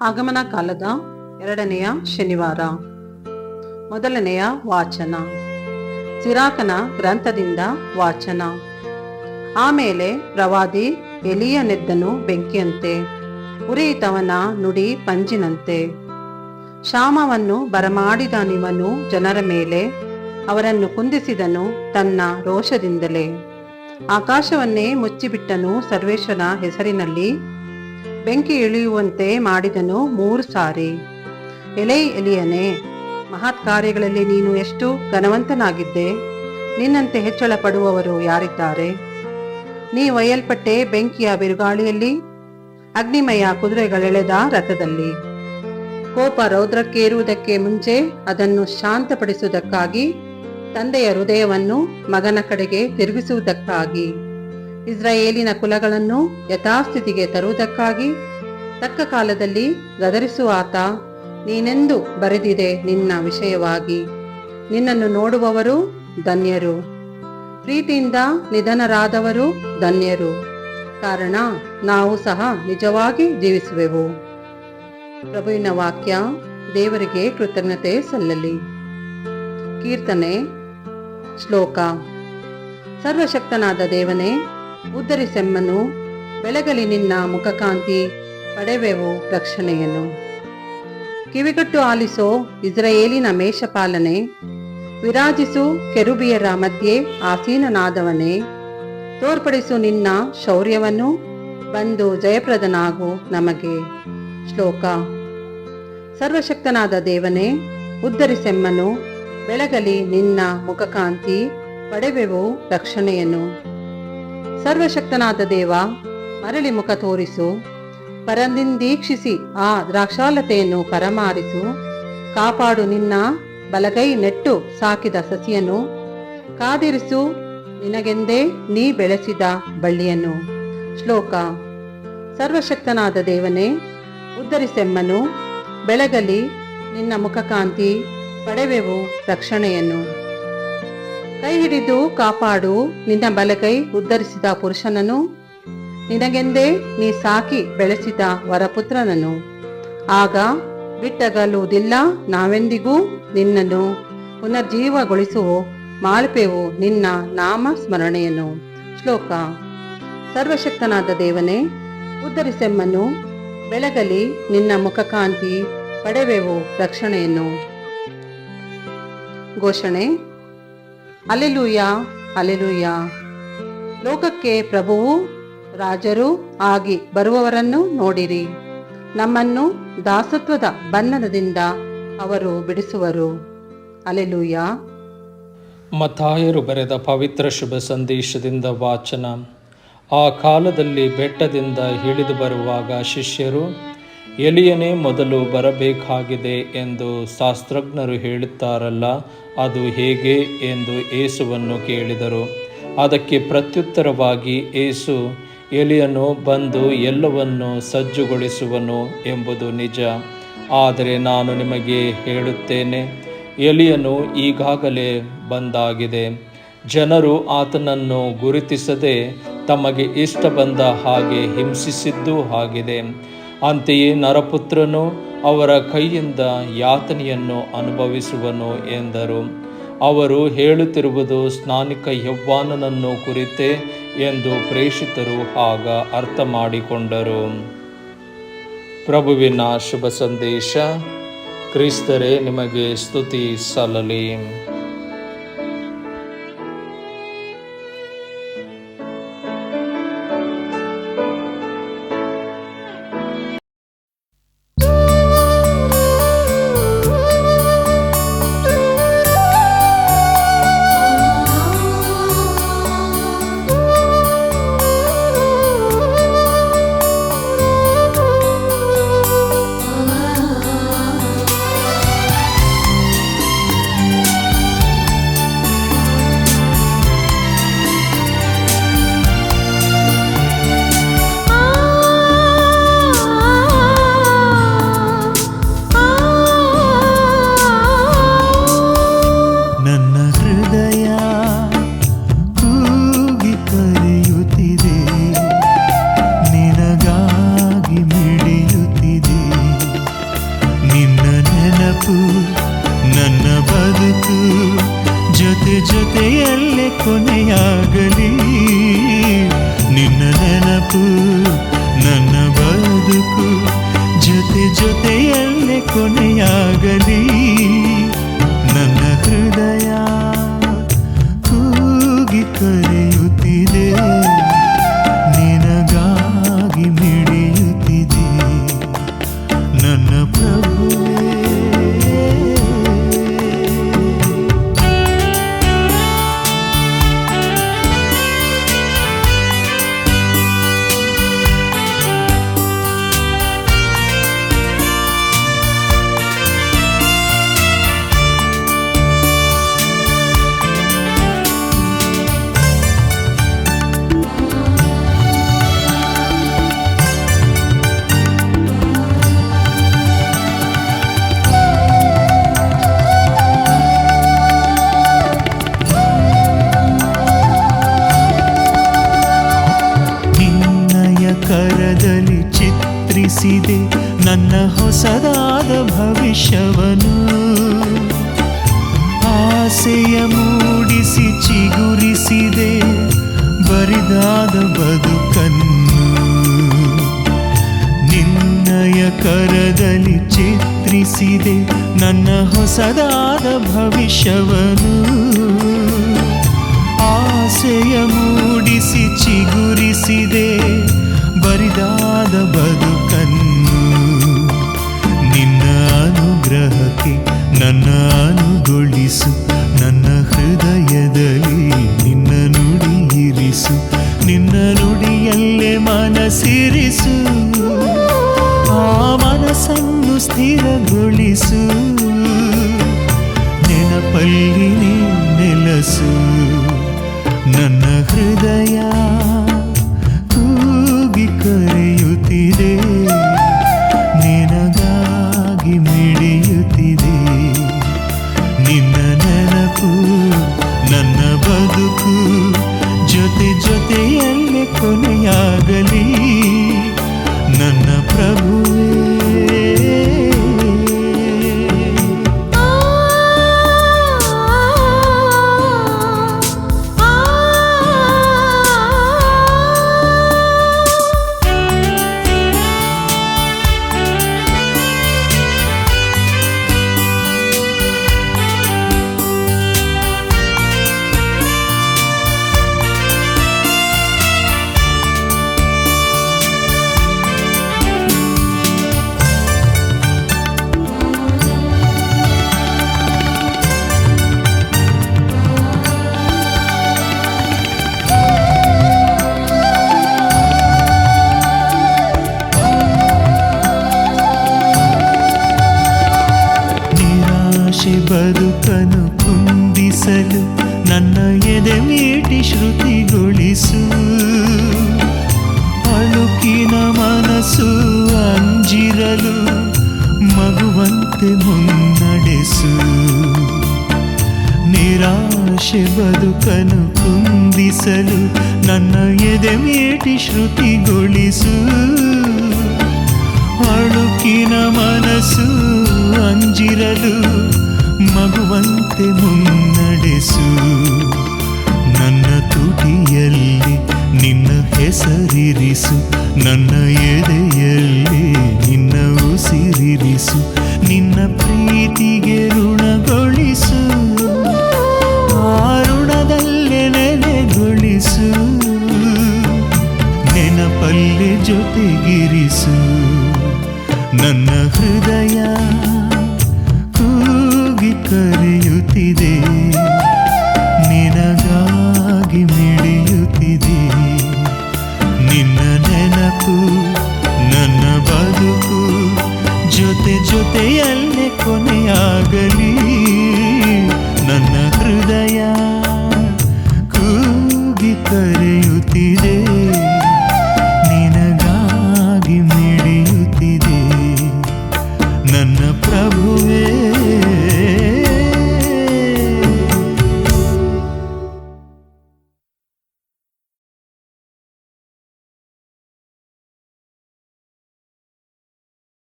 ಆಗಮನ ಕಾಲದ ಎರಡನೆಯ ಶನಿವಾರ. ಮೊದಲನೆಯ ವಾಚನ. ಸಿರಾಕನ ಗ್ರಂಥದಿಂದ ವಾಚನ. ಆಮೇಲೆ ಪ್ರವಾದಿ ಎಲಿಯನೆದ್ದನು ಬೆಂಕಿಯಂತೆ. ಉರಿಯಿತವನ ನುಡಿ ಪಂಜಿನಂತೆ. ಶಾಮವನ್ನು ಬರಮಾಡಿದ ನಿಮನು ಜನರ ಮೇಲೆ. ಅವರನ್ನು ಕುಂದಿಸಿದನು ತನ್ನ ರೋಷದಿಂದಲೇ. ಆಕಾಶವನ್ನೇ ಮುಚ್ಚಿಬಿಟ್ಟನು ಸರ್ವೇಶ್ವರ ಹೆಸರಿನಲ್ಲಿ. ಬೆಂಕಿ ಇಳಿಯುವಂತೆ ಮಾಡಿದನು ಮೂರು ಸಾರಿ. ಎಲೆ ಎಲಿಯನೆ, ಮಹತ್ ಕಾರ್ಯಗಳಲ್ಲಿ ನೀನು ಎಷ್ಟು ಘನವಂತನಾಗಿದ್ದೆ? ನಿನ್ನಂತೆ ಹೆಚ್ಚಳ ಪಡುವವರು ಯಾರಿದ್ದಾರೆ? ನೀ ಒಯ್ಯಲ್ಪಟ್ಟೆ ಬೆಂಕಿಯ ಬಿರುಗಾಳಿಯಲ್ಲಿ, ಅಗ್ನಿಮಯ ಕುದುರೆಗಳೆಳೆದ ರಥದಲ್ಲಿ. ಕೋಪ ರೌದ್ರಕ್ಕೇರುವುದಕ್ಕೆ ಮುಂಚೆ ಅದನ್ನು ಶಾಂತಪಡಿಸುವುದಕ್ಕಾಗಿ, ತಂದೆಯ ಹೃದಯವನ್ನು ಮಗನ ಕಡೆಗೆ ತಿರುಗಿಸುವುದಕ್ಕಾಗಿ. ಇಸ್ರಾಯೇಲಿನ ಕುಲಗಳನ್ನು ಯಥಾಸ್ಥಿತಿಗೆ ತರುವುದಕ್ಕಾಗಿ ತಕ್ಕ ಕಾಲದಲ್ಲಿ ಗದರಿಸುವ ಆತ, ನೀನೆಂದು ಬರೆದಿದೆ ನಿನ್ನ ವಿಷಯವಾಗಿ. ನಿನ್ನನ್ನು ನೋಡುವವರು ಧನ್ಯರು. ಪ್ರೀತಿಯಿಂದ ನಿಧನರಾದವರು ಧನ್ಯರು. ಕಾರಣ, ನಾವು ಸಹ ನಿಜವಾಗಿ ಜೀವಿಸುವೆವು. ಪ್ರಭುವಿನ ವಾಕ್ಯ, ದೇವರಿಗೆ ಕೃತಜ್ಞತೆ ಸಲ್ಲಲಿ. ಕೀರ್ತನೆ, ಶ್ಲೋಕ. ಸರ್ವಶಕ್ತನಾದ ದೇವನೇ ಉದ್ಧರಿಸೆಮ್ಮನು ಬೆಳಗಲಿ ನಿನ್ನ ಮುಖಕಾಂತಿ ಪಡೆವೆವು ರಕ್ಷಣೆಯನ್ನು. ಕಿವಿಗಟ್ಟು ಆಲಿಸೋ ಇಸ್ರಾಯೇಲಿನ ಮೇಷಪಾಲನೆ, ವಿರಾಜಿಸು ಕೆರುಬಿಯರ ಮಧ್ಯೆ ಆಸೀನನಾದವನೇ, ತೋರ್ಪಡಿಸು ನಿನ್ನ ಶೌರ್ಯವನ್ನು, ಬಂದು ಜಯಪ್ರದನಾಗು ನಮಗೆ. ಶ್ಲೋಕ. ಸರ್ವಶಕ್ತನಾದ ದೇವನೇ ಉದ್ಧರಿಸೆಮ್ಮನು ಬೆಳಗಲಿ ನಿನ್ನ ಮುಖಕಾಂತಿ ಪಡೆವೆವು ರಕ್ಷಣೆಯನ್ನು. ಸರ್ವಶಕ್ತನಾದ ದೇವ, ಮರಳಿ ಮುಖ ತೋರಿಸು ಪರದಿಂದೀಕ್ಷಿಸಿ ಆ ದ್ರಾಕ್ಷಾಲತೆಯನ್ನು ಪರಮಾರಿಸು, ಕಾಪಾಡು ನಿನ್ನ ಬಲಗೈ ನೆಟ್ಟು ಸಾಕಿದ ಸಸಿಯನ್ನು, ಕಾದಿರಿಸು ನಿನಗೆಂದೇ ನೀ ಬೆಳೆಸಿದ ಬಳ್ಳಿಯನ್ನು. ಶ್ಲೋಕ, ಸರ್ವಶಕ್ತನಾದ ದೇವನೇ ಉದ್ಧರಿಸೆಮ್ಮನು ಬೆಳಗಲಿ ನಿನ್ನ ಮುಖಕಾಂತಿ, ಪಡೆವೆವು ರಕ್ಷಣೆಯನ್ನು. ಕೈ ಹಿಡಿದು ಕಾಪಾಡು. ನಿನ್ನ ಬಲಗೈ ಉದ್ಧರಿಸಿದ ಪುರುಷನನ್ನು. ನಿನಗೆಂದೇ ನೀ ಸಾಕಿ ಬೆಳೆಸಿದ ವರಪುತ್ರನನ್ನು. ಆಗ ಬಿಟ್ಟಗಲುವುದಿಲ್ಲ ನಾವೆಂದಿಗೂ ನಿನ್ನನ್ನು. ಪುನರ್ಜೀವಗೊಳಿಸುವು ಮಾಲ್ಪೆವು ನಿನ್ನ ನಾಮ ಸ್ಮರಣೆಯನ್ನು ಶ್ಲೋಕ. ಸರ್ವಶಕ್ತನಾದ ದೇವನೇ ಉದ್ಧರಿಸೆಮ್ಮನು ಬೆಳಗಲಿ ನಿನ್ನ ಮುಖಕಾಂತಿ, ಪಡೆವೆವು ರಕ್ಷಣೆಯನ್ನು. ಘೋಷಣೆ. ಅಲೆಲೂಯ ಅಲೆಲೂಯ ಲೋಕಕ್ಕೆ ಪ್ರಭುವು ರಾಜರು ಆಗಿ ಬರುವವರನ್ನು ನೋಡಿರಿ. ನಮ್ಮನ್ನು ದಾಸತ್ವದ ಬಂಧನದಿಂದ ಅವರು ಬಿಡಿಸುವರು. ಅಲೆಲೂಯ ಮತಾಯರು ಬರೆದ ಪವಿತ್ರ ಶುಭ ಸಂದೇಶದಿಂದ ವಾಚನ. ಆ ಕಾಲದಲ್ಲಿ ಬೆಟ್ಟದಿಂದ ಇಳಿದು ಬರುವಾಗ ಶಿಷ್ಯರು ಎಲಿಯನೇ ಮೊದಲು ಬರಬೇಕಾಗಿದೆ ಎಂದು ಶಾಸ್ತ್ರಜ್ಞರು ಹೇಳುತ್ತಾರಲ್ಲ, ಅದು ಹೇಗೆ ಎಂದು ಏಸುವನ್ನು ಕೇಳಿದರು. ಅದಕ್ಕೆ ಪ್ರತ್ಯುತ್ತರವಾಗಿ ಏಸು ಎಲಿಯನು ಬಂದು ಎಲ್ಲವನ್ನು ಸಜ್ಜುಗೊಳಿಸುವನು ಎಂಬುದು ನಿಜ. ಆದರೆ ನಾನು ನಿಮಗೆ ಹೇಳುತ್ತೇನೆ, ಎಲಿಯನು ಈಗಾಗಲೇ ಬಂದಾಗಿದೆ. ಜನರು ಆತನನ್ನು ಗುರುತಿಸದೆ ತಮಗೆ ಇಷ್ಟ ಬಂದ ಹಾಗೆ ಹಿಂಸಿಸಿದ್ದೂ ಆಗಿದೆ ಅಂತೆಯೇ ನರಪುತ್ರನು ಅವರ ಕೈಯಿಂದ ಯಾತನೆಯನ್ನು ಅನುಭವಿಸುವನು ಎಂದರು. ಅವರು ಹೇಳುತ್ತಿರುವುದು ಸ್ನಾನಿಕ ಯವ್ವಾನನನ್ನು ಕುರಿತೇ ಎಂದು ಪ್ರೇಷಿತರು ಆಗ ಅರ್ಥ ಮಾಡಿಕೊಂಡರು ಪ್ರಭುವಿನ ಶುಭ ಸಂದೇಶ, ಕ್ರಿಸ್ತರೇ, ನಿಮಗೆ ಸ್ತುತಿ ಸಲ್ಲಲಿ. ಜೊತೆಯಲ್ಲೇ ಕೊನೆಯಾಗಲಿ. ನಿನ್ನ ನೆನಪು ನನ್ನ ಬದುಕು ಜೊತೆ ಜೊತೆಯಲ್ಲೇ ಕೊನೆಯಾಗಲಿ. ಬರಿದಾದ ಬದುಕನ್ನು ನಿನ್ನಯ ಕರದಲ್ಲಿ ಚಿತ್ರಿಸಿದೆ ನನ್ನ ಹೊಸದಾದ ಭವಿಷ್ಯವನ್ನು ಆಸೆಯ ಮೂಡಿಸಿ ಚಿಗುರಿಸಿದೆ ಬರಿದಾದ ಬದುಕನ್ನು. ನಿನ್ನ ಅನುಗ್ರಹಕ್ಕೆ ನನ್ನ ಅನುಗೊಳಿಸು. ನೆನಪಲ್ಲಿ ನೀ ನೆಲಸು. ನನ್ನ ಹೃದಯ ಕೂಗಿ ಕರೆಯುತ್ತಿದೆ. ನಿನಗಾಗಿ ಮಿಡಿಯುತ್ತಿದೆ. ನಿನ್ನ ನೆನಪು, ನನ್ನ ಬದುಕು ಜೊತೆ ಜೊತೆಯಲ್ಲೇ ಕೊನೆಯಾಗಲಿ. ಎದೆ ಮೀಟಿ ಶ್ರುತಿಗೊಳಿಸು. ಅಳುಕಿನ ಮನಸ್ಸು ಅಂಜಿರಲು ಮಗುವಂತೆ ಮುನ್ನಡೆಸು. ನಿರಾಶೆ ಬದುಕನು ಕುಂದಿಸಲು ನನ್ನ ಎದೆ ಮೇಟಿ ಶ್ರುತಿಗೊಳಿಸು. ಅಳುಕಿನ ಮನಸ್ಸು ಅಂಜಿರಲು ಮಗುವಂತೆ ಮುನ್ನಡೆಸು. ನನ್ನ ತುಟಿಯಲ್ಲಿ ನಿನ್ನ ಹೆಸರಿರಿಸು, ನನ್ನ ಎದೆಯಲ್ಲಿ ನಿನ್ನ ಉಸಿರಿರಿಸು, ನಿನ್ನ ಪ್ರೀತಿಗೆ ಋಣಗೊಳಿಸು ಆ ಋಣದಲ್ಲೇ ನೆನೆಗೊಳಿಸು ನೆನಪಲ್ಲೆ ಜೊತೆಗಿರಿಸು.